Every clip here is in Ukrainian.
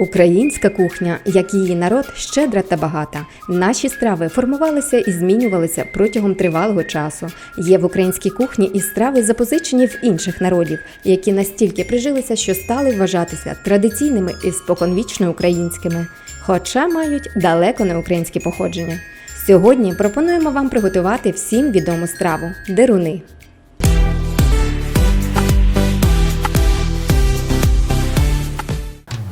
Українська кухня, як її народ, щедра та багата. Наші страви формувалися і змінювалися протягом тривалого часу. Є в українській кухні і страви, запозичені в інших народів, які настільки прижилися, що стали вважатися традиційними і споконвічно українськими, хоча мають далеко не українське походження. Сьогодні пропонуємо вам приготувати всім відому страву деруни.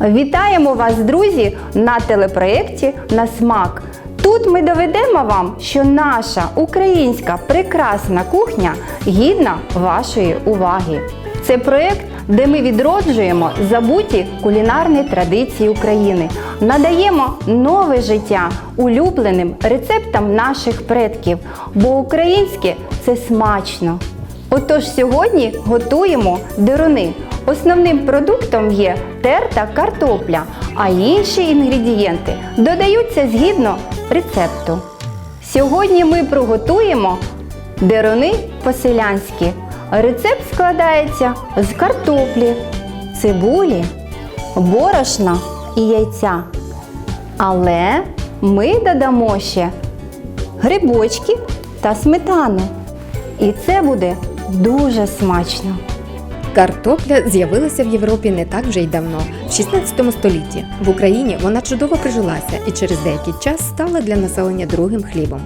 Вітаємо вас, друзі, на телепроєкті на смак. Тут ми доведемо вам, що наша українська прекрасна кухня гідна вашої уваги. Це проєкт, де ми відроджуємо забуті кулінарні традиції України, надаємо нове життя улюбленим рецептам наших предків, бо українське це смачно. Отож сьогодні готуємо дируни. Основним продуктом є терта картопля, а інші інгредієнти додаються згідно рецепту. Сьогодні ми приготуємо дируни по-селянськи. Рецепт складається з картоплі, цибулі, борошна і яйця. Але ми додамо ще грибочки та сметану. І це буде дуже смачно. Картопля з'явилася в Європі не так вже й давно, в 16 столітті. В Україні вона чудово прижилася і через деякий час стала для населення другим хлібом.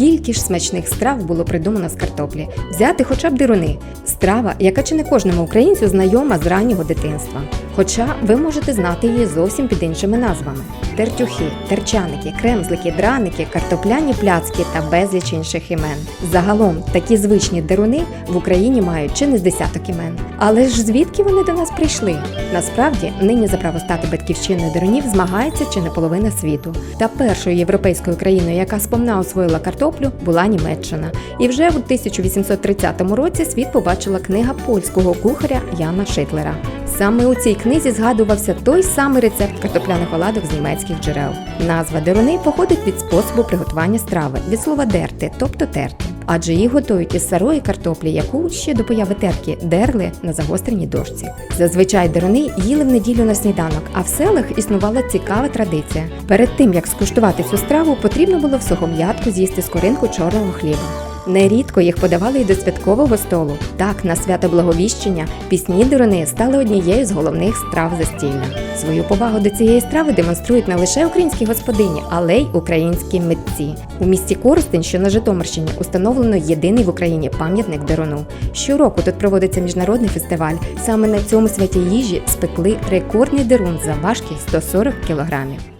Скільки ж смачних страв було придумано з картоплі? Взяти хоча б дируни. Страва, яка чи не кожному українцю знайома з раннього дитинства. Хоча ви можете знати її зовсім під іншими назвами: тертюхи, терчаники, кремзлики, драники, картопляні пляцки та безліч інших імен. Загалом такі звичні деруни в Україні мають чи не з десяток імен. Але ж звідки вони до нас прийшли? Насправді, нині за право стати батьківщиною дерунів змагається чи не половина світу. Та першою європейською країною, яка сповна освоїла картоплю, була Німеччина. І вже у 1830 році світ побачила книга польського кухаря Яна Шитлера. Саме у цій книзі згадувався той самий рецепт картопляних оладок з німецьких джерел. Назва деруни походить від способу приготування страви від слова дерти, тобто терти. Адже її готують із сирої картоплі, яку ще до появи терки дерли на загостреній дошці. Зазвичай деруни їли в неділю на сніданок, а в селах існувала цікава традиція. Перед тим як скуштувати цю страву, потрібно було в сухом'ятку з'їсти скоринку чорного хліба. Нерідко їх подавали й до святкового столу. Так, на свято Благовіщення пісні деруни стали однією з головних страв застілля. Свою повагу до цієї страви демонструють не лише українські господині, але й українські митці. У місті Коростень, що на Житомирщині, установлено єдиний в Україні пам'ятник деруну. Щороку тут проводиться міжнародний фестиваль. Саме на цьому святі їжі спекли рекордний дерун за важкість 140 кілограмів.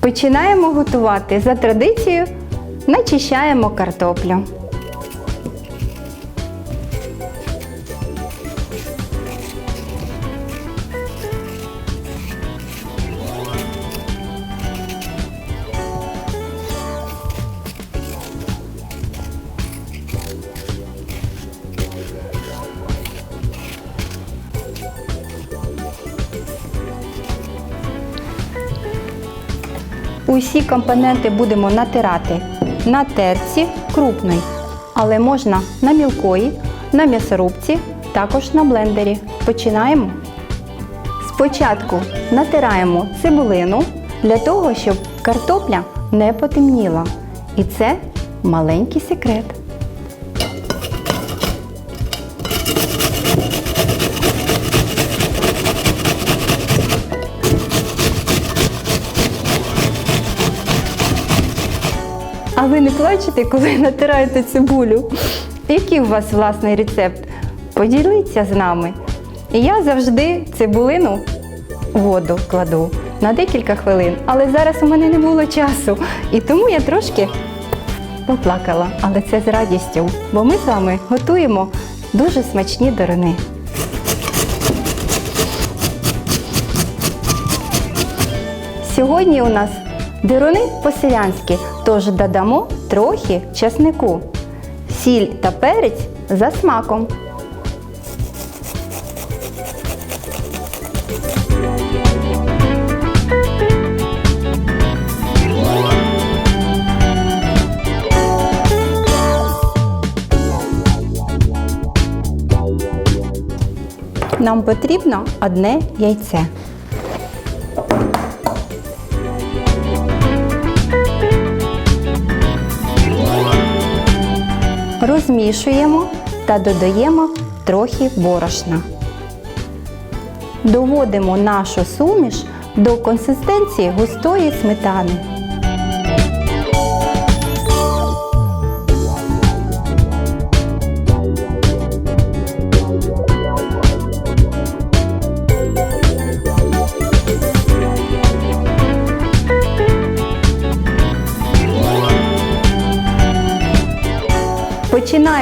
Починаємо готувати за традицією, начищаємо картоплю. Усі компоненти будемо натирати на терці крупної, але можна на мілкої, на м'ясорубці, також на блендері. Починаємо. Спочатку натираємо цибулину для того, щоб картопля не потемніла. І це маленький секрет. А ви не плачете, коли натираєте цибулю? Який у вас власний рецепт? Поділіться з нами. І Я завжди цибулину воду кладу на декілька хвилин, але зараз у мене не було часу. І тому я трошки поплакала, але це з радістю, бо ми з вами готуємо дуже смачні дарини. Сьогодні у нас дируни по-селянськи, тож додамо трохи часнику, сіль та перець за смаком. Нам потрібно одне яйце. Розмішуємо та додаємо трохи борошна. Доводимо нашу суміш до консистенції густої сметани.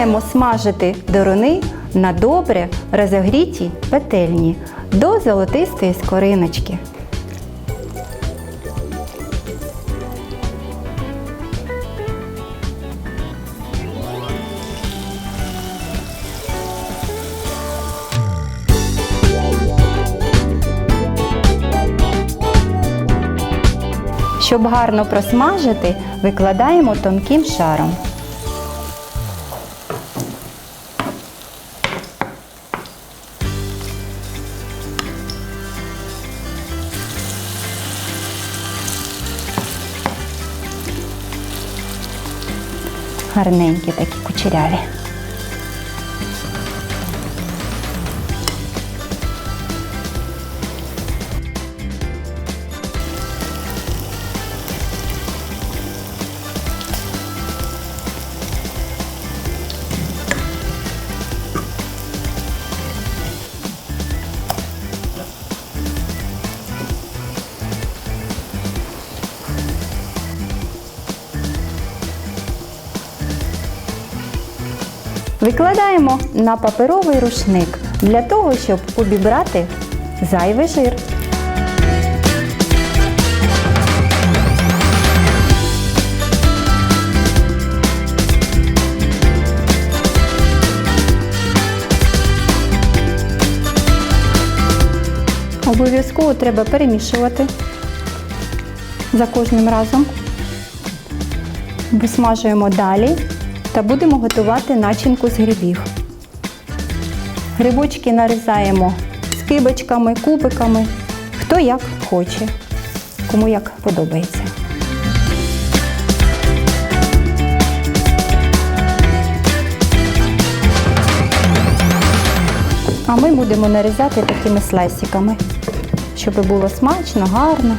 Починаємо смажити дорони на добре розогрітій петельні до золотистої скориночки. Щоб гарно просмажити, викладаємо тонким шаром. Гарненькі такі кучеряві. Викладаємо на паперовий рушник для того, щоб обібрати зайвий жир. Обов'язково треба перемішувати за кожним разом. Висмажуємо далі та будемо готувати начинку з грибів. Грибочки нарізаємо скибочками, кубиками, хто як хоче, кому як подобається. А ми будемо нарізати такими слайсиками, щоб було смачно, гарно.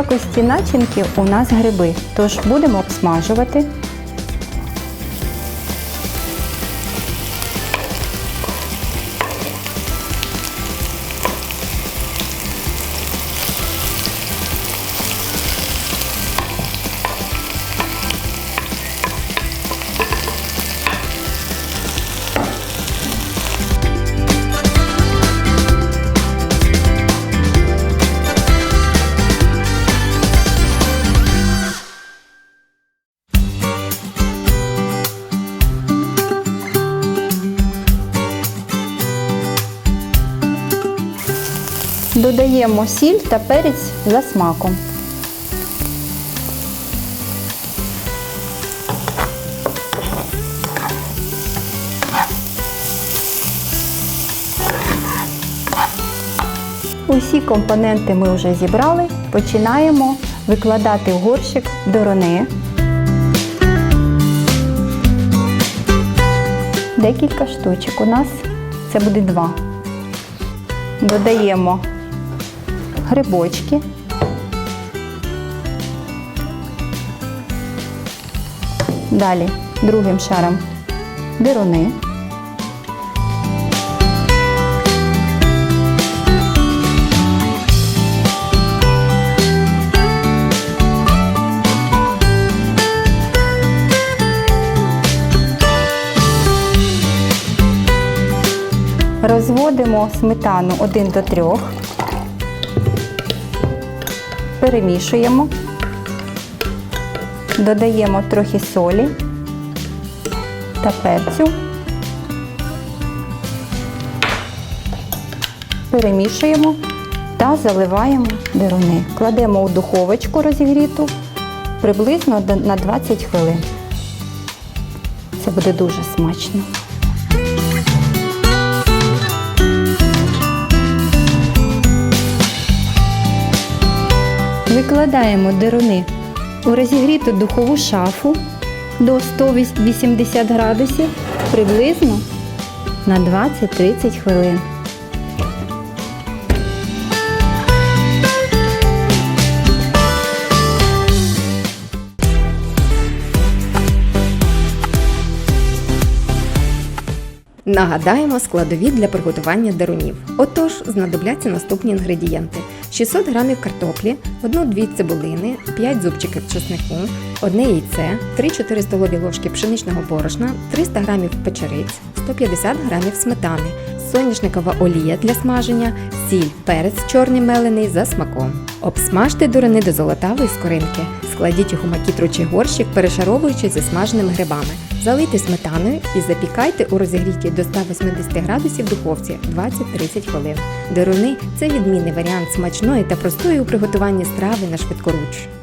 Якості начинки у нас гриби, тож будемо обсмажувати. Додаємо сіль та перець за смаком. Усі компоненти ми вже зібрали. Починаємо викладати в горщик дорони. Декілька штучок у нас. Це буде два. Додаємо грибочки. Далі другим шаром дируни. Розводимо сметану 1 до 3. Перемішуємо. додаємо трохи солі та перцю. Перемішуємо та заливаємо дируни. Кладемо у духовочку розігріту приблизно на 20 хвилин. Це буде дуже смачно. Викладаємо дируни у розігріту духову шафу до 180 градусів приблизно на 20-30 хвилин. Нагадаємо складові для приготування дарунів. Отож, знадобляться наступні інгредієнти: 600 грамів картоплі, 1-2 цибулини, 5 зубчиків чеснику, 1 яйце, 3-4 столові ложки пшеничного борошна, 300 грамів печериць, 150 грамів сметани, соняшникова олія для смаження, сіль, перець чорний мелений за смаком. Обсмажте дурини до золотавої скоринки. Складіть їх у макітру чи горщик, перешаровуючи зі смаженими грибами. Залийте сметаною і запікайте у розігрітій до 180 градусів духовці 20-30 хвилин. Деруни це відмінний варіант смачної та простої у приготуванні страви на швидкоруч.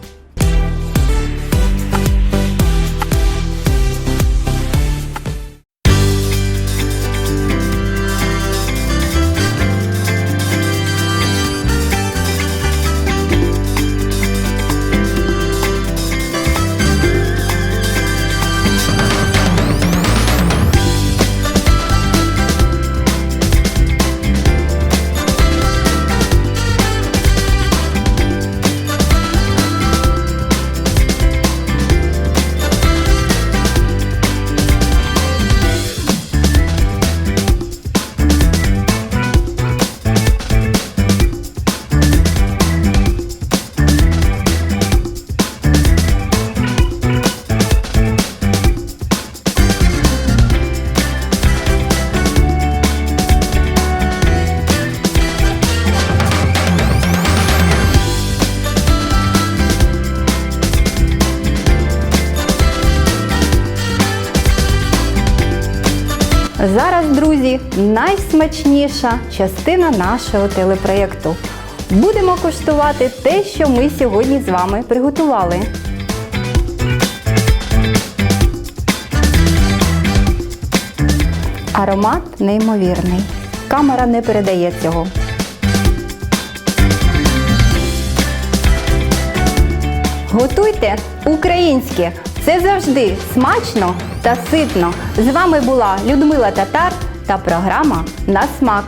Зараз, друзі, найсмачніша частина нашого телепроєкту. Будемо куштувати те, що ми сьогодні з вами приготували. Аромат неймовірний. Камера не передає цього. Готуйте українське. Це завжди смачно та ситно. З вами була Людмила Татар та програма на смак.